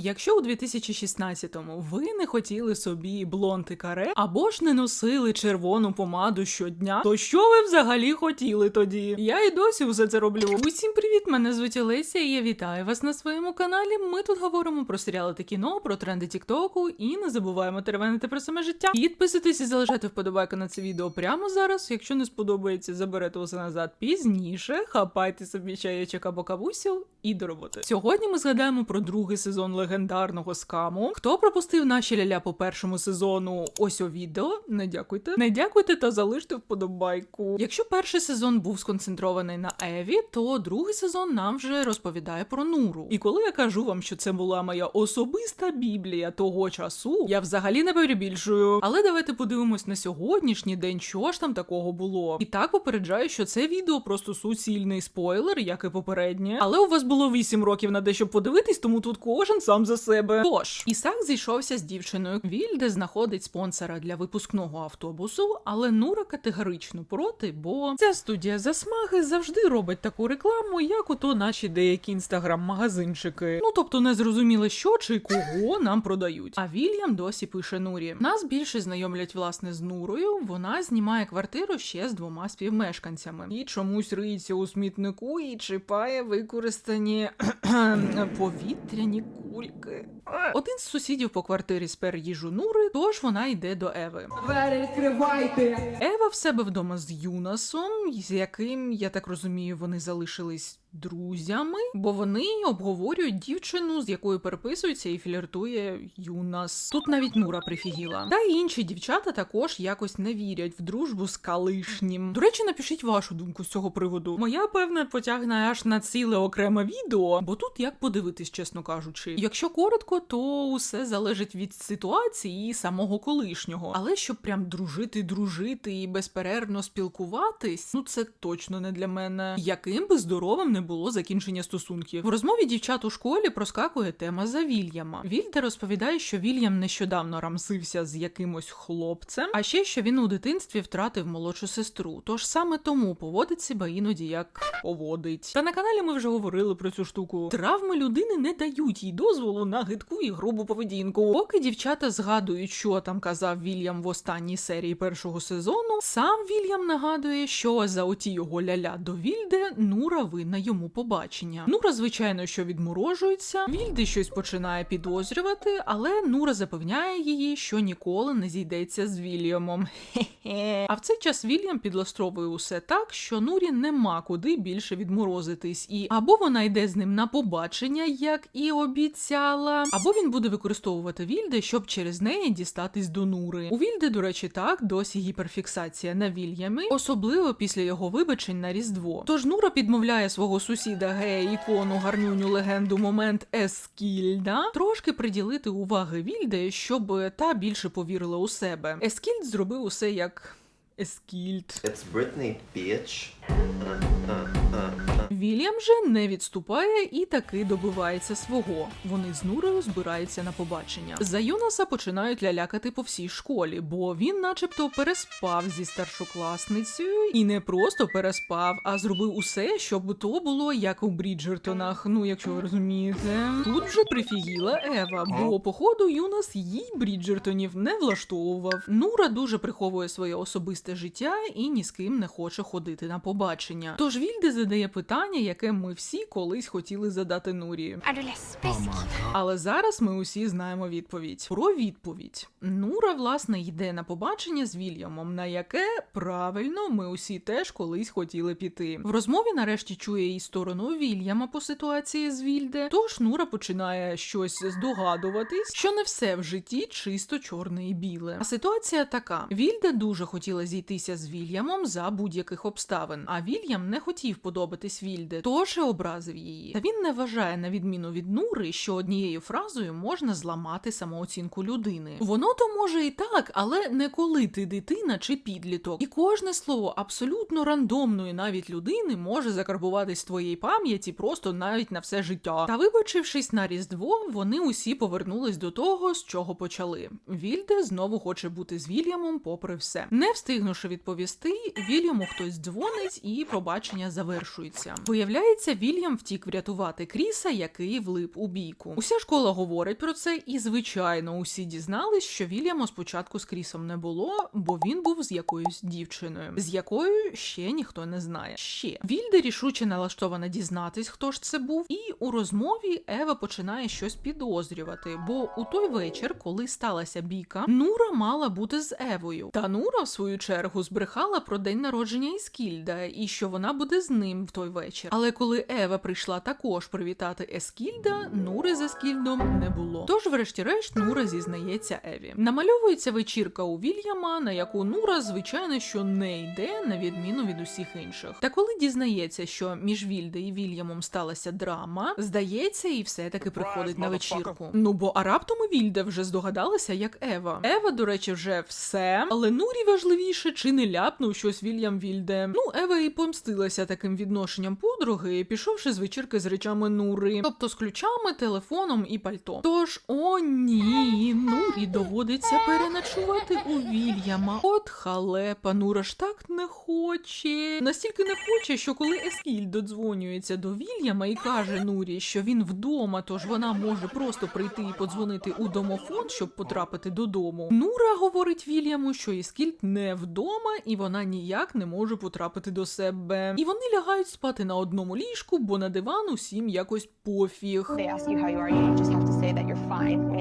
Якщо у 2016-му ви не хотіли собі блонд і каре, або ж не носили червону помаду щодня, то що ви взагалі хотіли тоді? Я і досі все це роблю. Усім привіт! Мене звуть Олеся, і я вітаю вас на своєму каналі. Ми тут говоримо про серіали та кіно, про тренди Тіктоку і не забуваємо теревенити про саме життя. Підписуйтесь і залишайте вподобайку на це відео прямо зараз. Якщо не сподобається, заберете усе назад пізніше. Хапайте собі чаєчок або кавусю і до роботи. Сьогодні ми згадаємо про другий сезон легендарного скаму. Хто пропустив наші ляля по першому сезону? Ось у відео. Не дякуйте. Не дякуйте та залиште вподобайку. Якщо перший сезон був сконцентрований на Еві, то другий сезон нам вже розповідає про Нуру. І коли я кажу вам, що це була моя особиста біблія того часу, я взагалі не перебільшую. Але давайте подивимось на сьогоднішній день, що ж там такого було. І так попереджаю, що це відео просто суцільний спойлер, як і попереднє. Але у вас було 8 років на те, щоб подивитись, тому тут кожен сам за себе. Тож, Ісак зійшовся з дівчиною. Вільде знаходить спонсора для випускного автобусу, але Нура категорично проти, бо ця студія засмаги завжди робить таку рекламу, як ото наші деякі інстаграм-магазинчики. Ну тобто не зрозуміло, що чи кого нам продають. А Вільям досі пише Нурі. Нас більше знайомлять власне з Нурою. Вона знімає квартиру ще з двома співмешканцями і чомусь риється у смітнику і чіпає використані повітряні кульки. Один з сусідів по квартирі спер їжу Нури, тож вона йде до Еви. Двері відкривайте! Ева в себе вдома з Юнасом, з яким, я так розумію, вони залишились друзями, бо вони обговорюють дівчину, з якою переписується і фліртує Юнас. Тут навіть Нура прифігіла. Та й інші дівчата також якось не вірять в дружбу з калишнім. До речі, напишіть вашу думку з цього приводу. Моя певна потягне аж на ціле окреме відео, бо тут як подивитись, чесно кажучи. Якщо коротко, то усе залежить від ситуації і самого колишнього. Але щоб прям дружити, дружити і безперервно спілкуватись, ну це точно не для мене. Яким би здоровим не було закінчення стосунків. В розмові дівчат у школі проскакує тема за Вільяма. Вільде розповідає, що Вільям нещодавно рамсився з якимось хлопцем, а ще що він у дитинстві втратив молодшу сестру. Тож саме тому поводить себе іноді як поводить. Та на каналі ми вже говорили про цю штуку. Травми людини не дають їй дозволу на гидку і грубу поведінку. Поки дівчата згадують, що там казав Вільям в останній серії першого сезону, сам Вільям нагадує, що за оті його ляля до Вільде Нура винна йому побачення. Нура, звичайно, що відморожується, Вільде щось починає підозрювати, але Нура запевняє її, що ніколи не зійдеться з Вільямом. Хе-хе. А в цей час Вільям підлаштовує усе так, що Нурі нема куди більше відморозитись, і або вона йде з ним на побачення, як і обіцяла, або він буде використовувати Вільде, щоб через неї дістатись до Нури. У Вільде, до речі, так досі гіперфіксація на Вільямі, особливо після його вибачень на Різдво. Тож Нура підмовляє свого сусіда гея ікону гарнюню легенду момент Ескільда трошки приділити уваги Вільде, щоб та більше повірила у себе. Ескільд зробив усе як. Ескільд. It's Britney, bitch. Вільям же не відступає і таки добивається свого. Вони з Нурою збираються на побачення. За Юнаса починають лялякати по всій школі, бо він, начебто, переспав зі старшокласницею і не просто переспав, а зробив усе, щоб то було як у Бріджертонах. Ну, якщо ви розумієте, тут вже прифігіла Ева, бо походу Юнас їй Бріджертонів не влаштовував. Нура дуже приховує своє особисте життя і ні з ким не хоче ходити на побачення. Тож Вільде задає питання, яке ми всі колись хотіли задати Нурі. Але зараз ми усі знаємо відповідь. Про відповідь. Нура, власне, йде на побачення з Вільямом, на яке правильно ми усі теж колись хотіли піти. В розмові нарешті чує і сторону Вільяма по ситуації з Вільде. Тож Нура починає щось здогадуватись, що не все в житті чисто чорне і біле. А ситуація така: Вільде дуже хотіла зійтися з Вільямом за будь-яких обставин, а Вільям не хотів подобатись Вільде, тож і образив її. Та він не вважає, на відміну від Нури, що однією фразою можна зламати самооцінку людини. Воно то може і так, але не коли ти дитина чи підліток. І кожне слово абсолютно рандомної навіть людини може закарбуватись в твоїй пам'яті просто навіть на все життя. Та вибачившись на різдво, вони усі повернулись до того, з чого почали. Вільде знову хоче бути з Вільямом, попри все. Не встигнувши відповісти, Вільяму хтось дзвонить і пробачення завершується. Виявляється, Вільям втік врятувати Кріса, який влип у бійку. Уся школа говорить про це, і звичайно, усі дізнались, що Вільяма спочатку з Крісом не було, бо він був з якоюсь дівчиною, з якою ще ніхто не знає. Ще Вільда рішуче налаштована дізнатись, хто ж це був, і у розмові Ева починає щось підозрювати, бо у той вечір, коли сталася бійка, Нура мала бути з Евою. Та Нура, в свою чергу, збрехала про день народження Ескільда і що вона буде з ним в той вечір. Але коли Ева прийшла також привітати Ескільда, Нури з Ескільдом не було. Тож, врешті-решт, Нура зізнається Еві. Намальовується вечірка у Вільяма, на яку Нура, звичайно, що не йде, на відміну від усіх інших. Та коли дізнається, що між Вільде і Вільямом сталася драма, здається, і все-таки приходить на вечірку. Ну бо а раптом і Вільда вже здогадалася, як Ева. Ева, до речі, вже все, але Нурі важливіше, чи не ляпнув щось Вільям Вільде. Ну, Ева і помстилася таким відношенням подруги, пішовши з вечірки з речами Нури, тобто з ключами, телефоном і пальто. Тож, о ні, Нурі доводиться переночувати у Вільяма. От халепа, Нура ж так не хоче. Настільки не хоче, що коли Ескіль додзвонюється до Вільяма і каже Нурі, що він вдома, тож вона може просто прийти і подзвонити у домофон, щоб потрапити додому. Нура говорить Вільяму, що Ескільд не вдома, і вона ніяк не може потрапити до себе. І вони лягають спати на одному ліжку, бо на диван усім якось пофіг.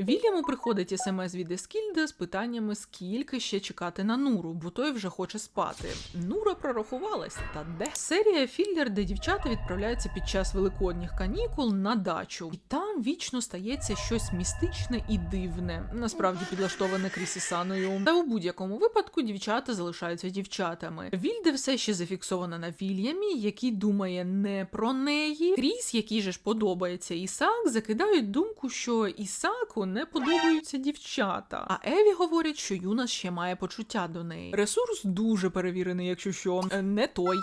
Вільяму приходить смс від Ескільда з питаннями, скільки ще чекати на Нуру, бо той вже хоче спати. Нура прорахувалась, та де серія філлер, де дівчата відправляються під час великодніх канікул на дачу, і там вічно стається щось містичне і дивне, насправді підлаштоване Крісісаною. Та у будь-якому випадку дівчата залишаються дівчатами. Вільде все ще зафіксована на Вільямі, який думає не про неї. Кріс, який же ж подобається Ісак, закидають думку, що Ісаку не подобаються дівчата. А Еві говорять, що Юнас ще має почуття до неї. Ресурс дуже перевірений, якщо що Е, не той.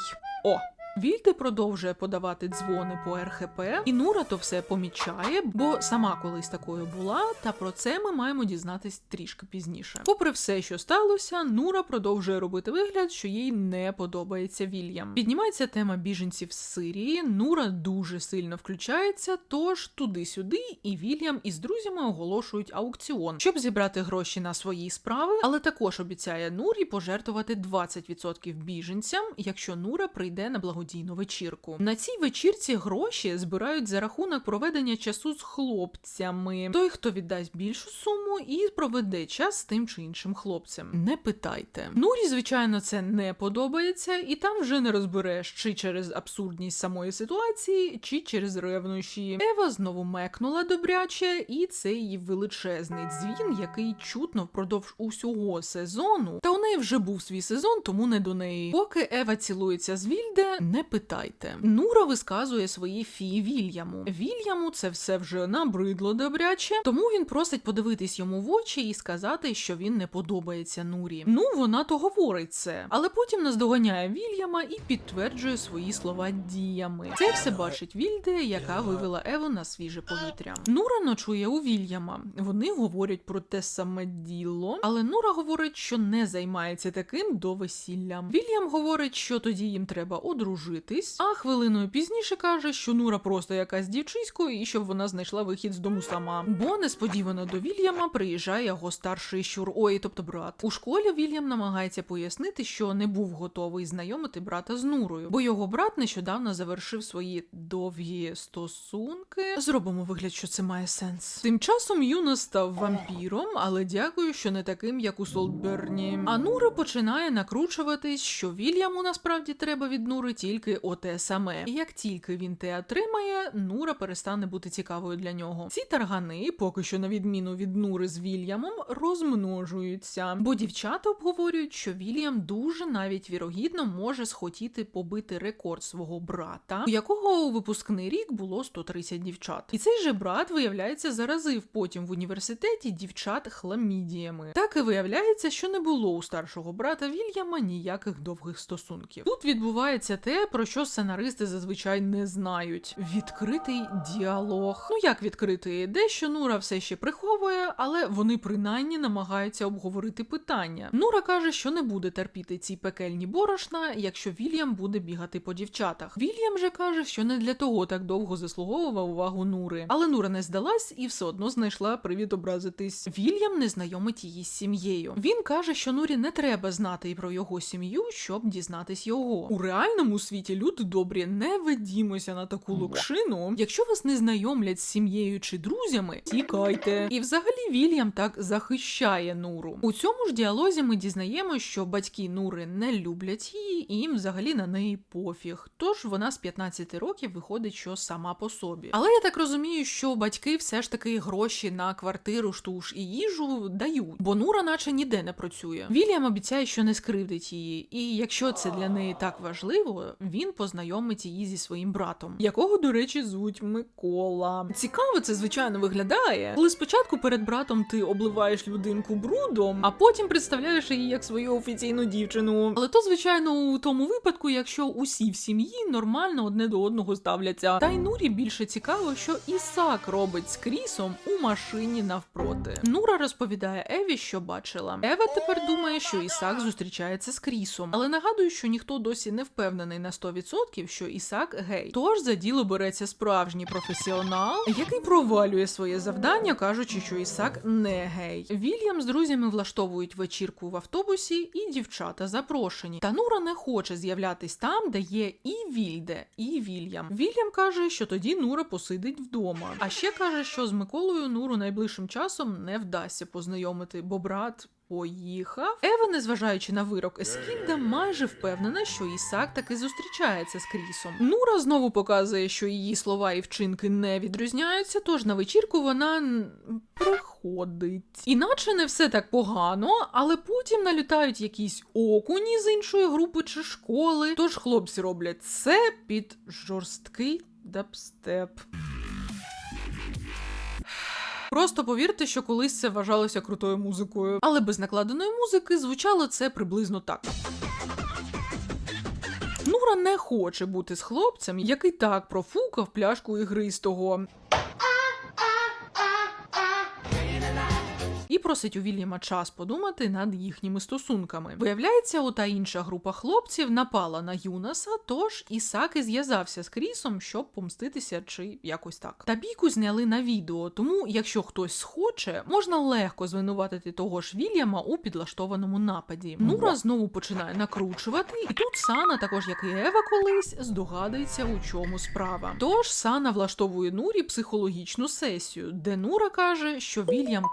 О. Вільде продовжує подавати дзвони по РХП, і Нура то все помічає, бо сама колись такою була, та про це ми маємо дізнатись трішки пізніше. Попри все, що сталося, Нура продовжує робити вигляд, що їй не подобається Вільям. Піднімається тема біженців з Сирії. Нура дуже сильно включається, тож туди-сюди, і Вільям із друзями оголошують аукціон, щоб зібрати гроші на свої справи, але також обіцяє Нурі пожертвувати 20% біженцям, якщо Нура прийде на благодійну вечірку. На цій вечірці гроші збирають за рахунок проведення часу з хлопцями. Той, хто віддасть більшу суму, і проведе час з тим чи іншим хлопцем. Не питайте. Нурі, звичайно, це не подобається, і там вже не розбереш, чи через абсурдність самої ситуації, чи через ревнощі. Ева знову мекнула добряче, і це її величезний дзвін, який чутно впродовж усього сезону. Та у неї вже був свій сезон, тому не до неї. Поки Ева цілується з Вільде, не питайте. Нура висказує свої фії Вільяму. Вільяму це все вже набридло добряче, тому він просить подивитись йому в очі і сказати, що він не подобається Нурі. Ну, вона то говорить це, але потім наздоганяє Вільяма і підтверджує свої слова діями. Це все бачить Вільде, яка вивела Еву на свіже повітря. Нура ночує у Вільяма. Вони говорять про те саме діло, але Нура говорить, що не займається таким до весілля. Вільям говорить, що тоді їм треба одружитись, а хвилиною пізніше каже, що Нура просто якась дівчисько, і щоб вона знайшла вихід з дому сама. Бо несподівано до Вільяма приїжджає його старший щур, ой, тобто брат. У школі Вільям намагається пояснити, що не був готовий знайомити брата з Нурою, бо його брат нещодавно завершив свої довгі стосунки. Зробимо вигляд, що це має сенс. Тим часом Юна став вампіром, але дякую, що не таким, як у Солтберні. А Нура починає накручуватись, що Вільяму насправді треба від Нури тільки оте саме. І як тільки він те отримає, Нура перестане бути цікавою для нього. Ці таргани, поки що на відміну від Нури з Вільямом, розмножуються, бо дівчата обговорюють, що Вільям дуже навіть вірогідно може схотіти побити рекорд свого брата, у якого у випускний рік було 130 дівчат. І цей же брат, виявляється, заразив потім в університеті дівчат хламідіями. Так і виявляється, що не було у старшого брата Вільяма ніяких довгих стосунків. Тут відбувається те, про що сценаристи зазвичай не знають. Відкритий діалог. Ну як відкритий? Дещо Нура все ще приховує, але вони принаймні намагаються обговорити питання. Нура каже, що не буде терпіти ці пекельні борошна, якщо Вільям буде бігати по дівчатах. Вільям же каже, що не для того так довго заслуговував увагу Нури. Але Нура не здалась і все одно знайшла привід образитись. Вільям не знайомить її з сім'єю. Він каже, що Нурі не треба знати і про його сім'ю, щоб дізнатись його. У реальному світі люди добрі, не ведімося на таку локшину. Якщо вас не знайомлять з сім'єю чи друзями, тікайте. І взагалі Вільям так захищає Нуру. У цьому ж діалозі ми дізнаємо, що батьки Нури не люблять її, і їм взагалі на неї пофіг. Тож вона з 15 років виходить, що сама по собі. Але я так розумію, що батьки все ж таки гроші на квартиру, штуш і їжу дають, бо Нура наче ніде не працює. Вільям обіцяє, що не скривдить її, і якщо це для неї так важливо, він познайомить її зі своїм братом, якого, до речі, звуть Микола. Цікаво, це звичайно виглядає, коли спочатку перед братом ти обливаєш людинку брудом, а потім представляєш її як свою офіційну дівчину. Але то, звичайно, у тому випадку, якщо усі в сім'ї нормально одне до одного ставляться. Та й Нурі більше цікаво, що Ісак робить з Крісом у машині навпроти. Нура розповідає Еві, що бачила. Ева тепер думає, що Ісак зустрічається з Крісом, але нагадую, що ніхто досі не впевнений на 100%, що Ісак гей. Тож за діло береться справжній професіонал, який провалює своє завдання, кажучи, що Ісак не гей. Вільям з друзями влаштовують вечірку в автобусі, і дівчата запрошені. Та Нура не хоче з'являтись там, де є і Вільде, і Вільям. Вільям каже, що тоді Нура посидить вдома. А ще каже, що з Миколою Нуру найближчим часом не вдасться познайомити, бо брат. Поїхав. Ева, незважаючи на вирок Ескільда, майже впевнена, що Ісак таки зустрічається з Крісом. Нура знову показує, що її слова і вчинки не відрізняються, тож на вечірку вона приходить. Іначе не все так погано, але потім налітають якісь окуні з іншої групи чи школи. Тож хлопці роблять це під жорсткий дабстеп. Просто повірте, що колись це вважалося крутою музикою, але без накладеної музики звучало це приблизно так. Нура не хоче бути з хлопцем, який так профукав пляшку ігристого. Просить у Вільяма час подумати над їхніми стосунками. Виявляється, ота інша група хлопців напала на Юнаса, тож Ісак і зв'язався з Крісом, щоб помститися чи якось так. Та бійку зняли на відео, тому якщо хтось схоче, можна легко звинуватити того ж Вільяма у підлаштованому нападі. Нура знову починає накручувати, і тут Сана, також як і Ева колись, здогадується, у чому справа. Тож Сана влаштовує Нурі психологічну сесію, де Нура каже, що Вільям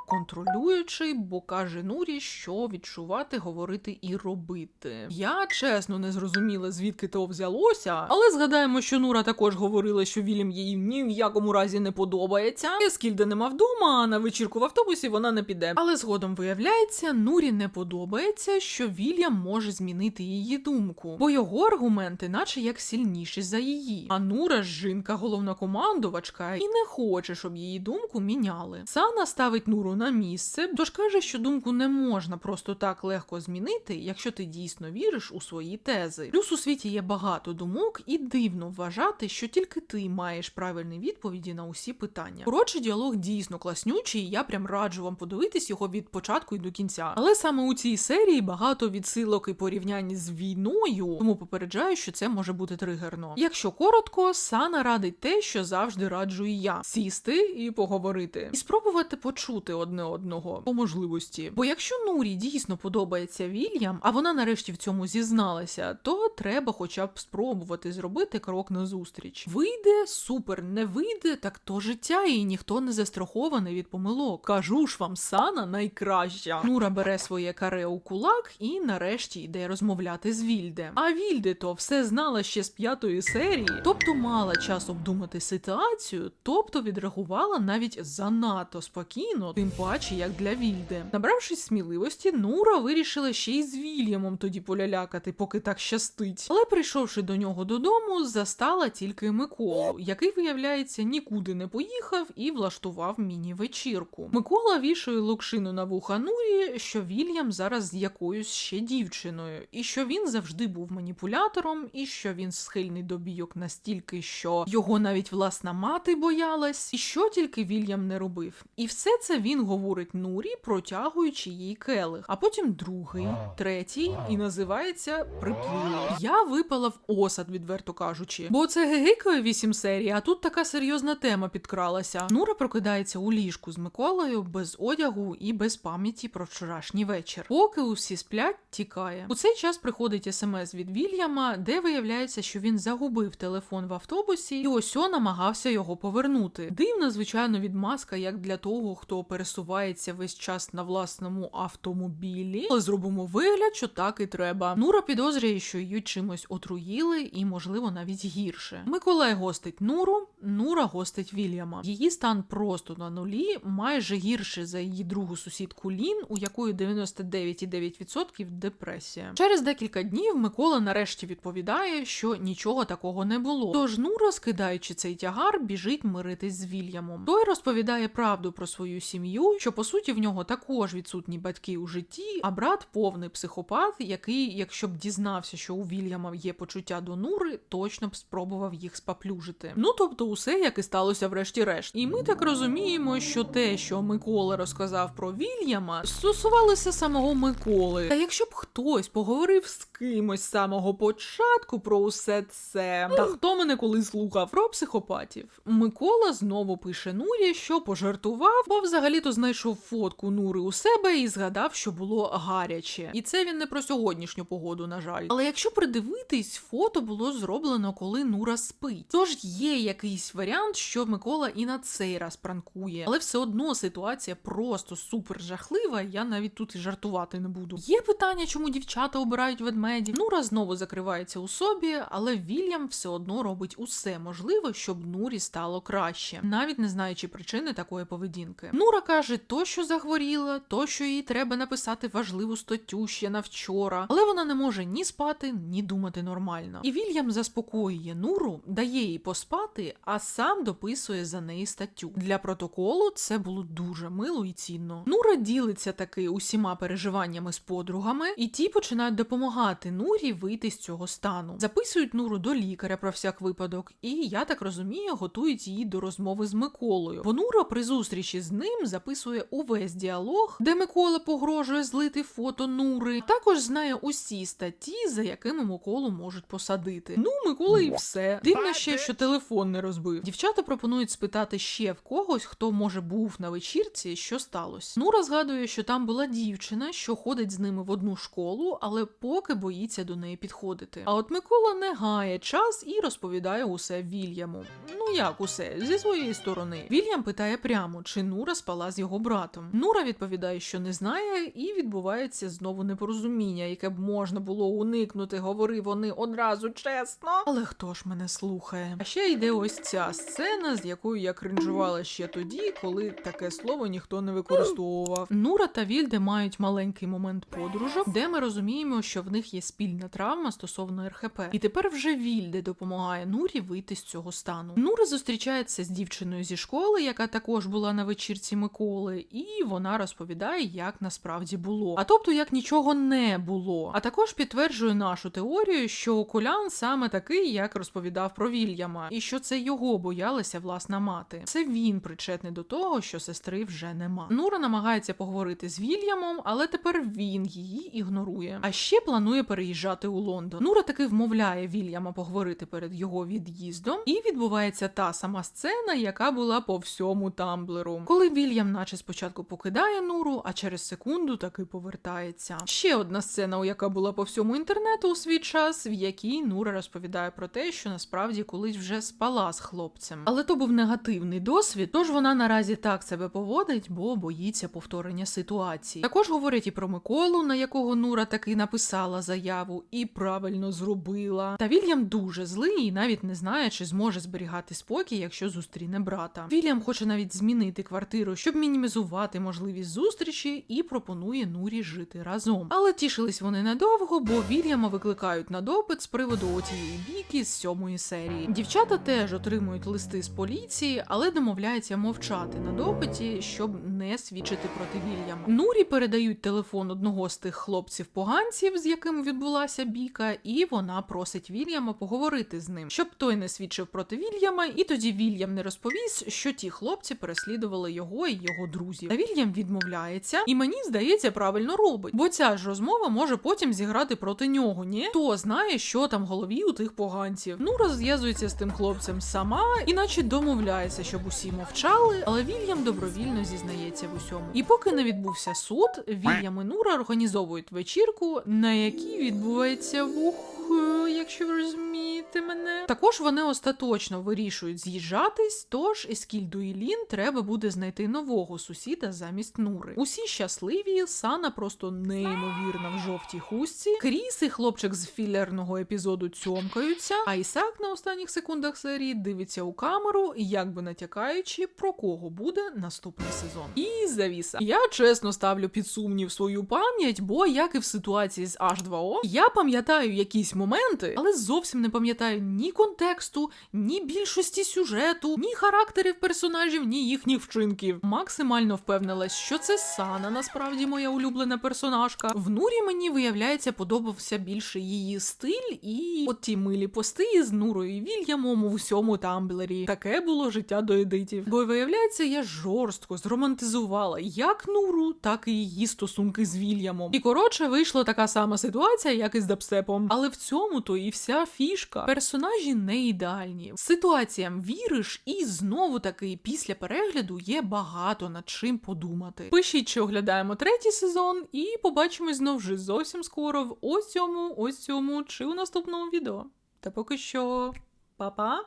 контролюючий, бо каже Нурі, що відчувати, говорити і робити. Я чесно не зрозуміла, звідки то взялося, але згадаємо, що Нура також говорила, що Вільям їй ні в якому разі не подобається. Ескільда нема вдома, а на вечірку в автобусі вона не піде. Але згодом виявляється, Нурі не подобається, що Вільям може змінити її думку, бо його аргументи, наче як сильніші за її. А Нура ж жінка головнокомандувачка і не хоче, щоб її думку міняли. Сана ставить Нуру на місце, тож каже, що думку не можна просто так легко змінити, якщо ти дійсно віриш у свої тези. Плюс у світі є багато думок, і дивно вважати, що тільки ти маєш правильні відповіді на усі питання. Коротше, діалог дійсно класнючий, і я прям раджу вам подивитись його від початку і до кінця. Але саме у цій серії багато відсилок і порівнянь з війною, тому попереджаю, що це може бути тригерно. Якщо коротко, Сана радить те, що завжди раджу і я: сісти і поговорити, і спробувати почути одне одного по можливості. Бо якщо Нурі дійсно подобається Вільям, а вона нарешті в цьому зізналася, то треба хоча б спробувати зробити крок назустріч. Вийде, супер, не вийде, так то життя, і ніхто не застрахований від помилок. Кажу ж вам, Сана найкраща. Нура бере своє каре у кулак і нарешті йде розмовляти з Вільде. А Вільде то все знала ще з п'ятої серії, тобто мала час обдумати ситуацію, тобто відреагувала навіть занадто спокійно, тим паче як для Вільди. Набравшись сміливості, Нура вирішила ще й з Вільямом тоді полялякати, поки так щастить. Але прийшовши до нього додому, застала тільки Миколу, який, виявляється, нікуди не поїхав і влаштував міні-вечірку. Микола вішає локшину на вуха Нурі, що Вільям зараз з якоюсь ще дівчиною, і що він завжди був маніпулятором, і що він схильний до бійок настільки, що його навіть власна мати боялась, і що тільки Вільям не робив. І все це він говорить Нурі, протягуючи їй келих, а потім другий, третій, і називається Приплило. Я випала в осад, відверто кажучи. Бо це гегикає вісім серій, а тут така серйозна тема підкралася. Нура прокидається у ліжку з Миколою без одягу і без пам'яті про вчорашній вечір. Поки усі сплять, тікає. У цей час приходить смс від Вільяма, де виявляється, що він загубив телефон в автобусі і ось намагався його повернути. Дивна, звичайно, відмазка, як для того, хто пересувається весь час на власному автомобілі. Але зробимо вигляд, що так і треба. Нура підозрює, що її чимось отруїли, і, можливо, навіть гірше. Миколай гостить Нуру, Нура гостить Вільяма. Її стан просто на нулі, майже гірше за її другу сусідку Лін, у якої 99,9% депресія. Через декілька днів Микола нарешті відповідає, що нічого такого не було. Тож Нура, скидаючи цей тягар, біжить миритись з Вільямом. Той розповідає правду про свою сім'ю, що по суті в нього також відсутні батьки у житті, а брат повний психопат, який, якщо б дізнався, що у Вільяма є почуття до Нури, точно б спробував їх спаплюжити. Ну тобто, усе як і сталося врешті-решт. І ми так розуміємо, що те, що Микола розказав про Вільяма, стосувалося самого Миколи. Та якщо б хтось поговорив з кимось з самого початку про усе це, та хто мене коли слухав про психопатів? Микола знову пише Нурі, що пожартував, бо взагалі-то знайшов фотку Нури у себе і згадав, що було гаряче. І це він не про сьогоднішню погоду, на жаль. Але якщо придивитись, фото було зроблено, коли Нура спить. Тож є якийсь варіант, що Микола і на цей раз пранкує. Але все одно ситуація просто супер жахлива. Я навіть тут і жартувати не буду. Є питання, чому дівчата обирають ведмедів. Нура знову закривається у собі, але Вільям все одно робить усе можливе, щоб Нурі стало краще, навіть не знаючи причини такої поведінки. Нура каже, то що захворіла, то що їй треба написати важливу статтю ще на вчора, але вона не може ні спати, ні думати нормально. І Вільям заспокоює Нуру, дає їй поспати, а сам дописує за неї статтю. Для протоколу це було дуже мило і цінно. Нура ділиться таки усіма переживаннями з подругами, і ті починають допомагати Нурі вийти з цього стану. Записують Нуру до лікаря про всяк випадок, і я так розумію, готують її до розмови з Миколою. Бо Нура при зустрічі з ним записує увесь діалог, де Микола погрожує злити фото Нури. Також знає усі статті, за якими Миколу можуть посадити. Ну, Микола і все. Дивно ще, що телефон не розбив. Дівчата пропонують спитати ще в когось, хто може був на вечірці, що сталося. Нура згадує, що там була дівчина, що ходить з ними в одну школу, але поки боїться до неї підходити. А от Микола не гає час і розповідає усе Вільяму. Ну як усе, зі своєї сторони. Вільям питає прямо, чи Нура спала з його братом. Нура відповідає, що не знає, і відбувається знову непорозуміння, яке б можна було уникнути, говори вони одразу чесно. Але хто ж мене слухає? А ще йде ось ця сцена, з якою я кринжувала ще тоді, коли таке слово ніхто не використовував. Нура та Вільде мають маленький момент подружок, де ми розуміємо, що в них є спільна травма стосовно РХП. І тепер вже Вільде допомагає Нурі вийти з цього стану. Нура зустрічається з дівчиною зі школи, яка також була на вечірці Миколи, і вона розповідає, як насправді було. А тобто, як нічого не було. А також підтверджує нашу теорію, що Колян саме такий, як розповідав про Вільяма, і що це його боялася власна мати. Це він причетний до того, що сестри вже нема. Нура намагається поговорити з Вільямом, але тепер він її ігнорує. А ще планує переїжджати у Лондон. Нура таки вмовляє Вільяма поговорити перед його від'їздом, і відбувається та сама сцена, яка була по всьому тамблеру. Коли Вільям, наче спочатку покидає Нуру, а через секунду таки повертається. Ще одна сцена, яка була по всьому інтернету у свій час, в якій Нура розповідає про те, що насправді колись вже спала з хлопцем. Але то був негативний досвід, тож вона наразі так себе поводить, бо боїться повторення ситуації. Також говорять і про Миколу, на якого Нура таки написала заяву, і правильно зробила. Та Вільям дуже злий і навіть не знає, чи зможе зберігати спокій, якщо зустріне брата. Вільям хоче навіть змінити квартиру, щоб мінімізувати з'ясувати можливість зустрічі і пропонує Нурі жити разом. Але тішились вони недовго, бо Вільяма викликають на допит з приводу отієї бійки з сьомої серії. Дівчата теж отримують листи з поліції, але домовляються мовчати на допиті, щоб не свідчити проти Вільяма. Нурі передають телефон одного з тих хлопців-поганців, з яким відбулася бійка, і вона просить Вільяма поговорити з ним, щоб той не свідчив проти Вільяма, і тоді Вільям не розповість, що ті хлопці переслідували його і його друзів. Вільям відмовляється, і мені здається, правильно робить, бо ця ж розмова може потім зіграти проти нього. Ні, хто знає, що там в голові у тих поганців. Ну розв'язується з тим хлопцем сама, іначе домовляється, щоб усі мовчали, але Вільям добровільно зізнається в усьому. І поки не відбувся суд, Вільям і Нура організовують вечірку, на якій відбувається вух, е, якщо ви розумієте мене. Також вони остаточно вирішують з'їжджатись, тож Ескільду і Лін треба буде знайти нового сусіда замість Нури. Усі щасливі, Сана просто неймовірна в жовтій хустці. Кріс і хлопчик з філерного епізоду цьомкаються, а Ісак на останніх секундах серії дивиться у камеру, як би натякаючи, про кого буде наступний сезон. І завіса. Я чесно ставлю під сумнів свою пам'ять, бо як і в ситуації з H2O, я пам'ятаю якісь моменти, але зовсім не пам'ятаю ні контексту, ні більшості сюжету, ні характерів персонажів, ні їхніх вчинків. Максимально впевнилась, що це Сана насправді моя улюблена персонажка. В Нурі мені виявляється подобався більше її стиль і от ті милі пости з Нурою і Вільямом у всьому тамблері. Таке було життя до едитів. Бо виявляється, я жорстко зромантизувала як Нуру, так і її стосунки з Вільямом. І коротше вийшла така сама ситуація, як і з Дабстепом. Але в цьому то і вся фішка. Персонажі не ідеальні. Ситуаціям віриш, і знову таки після перегляду є багато над чим подумати. Пишіть, що оглядаємо третій сезон, і побачимось знов вже зовсім скоро в ось цьому, ось цьому чи у наступному відео. Та поки що, па-па!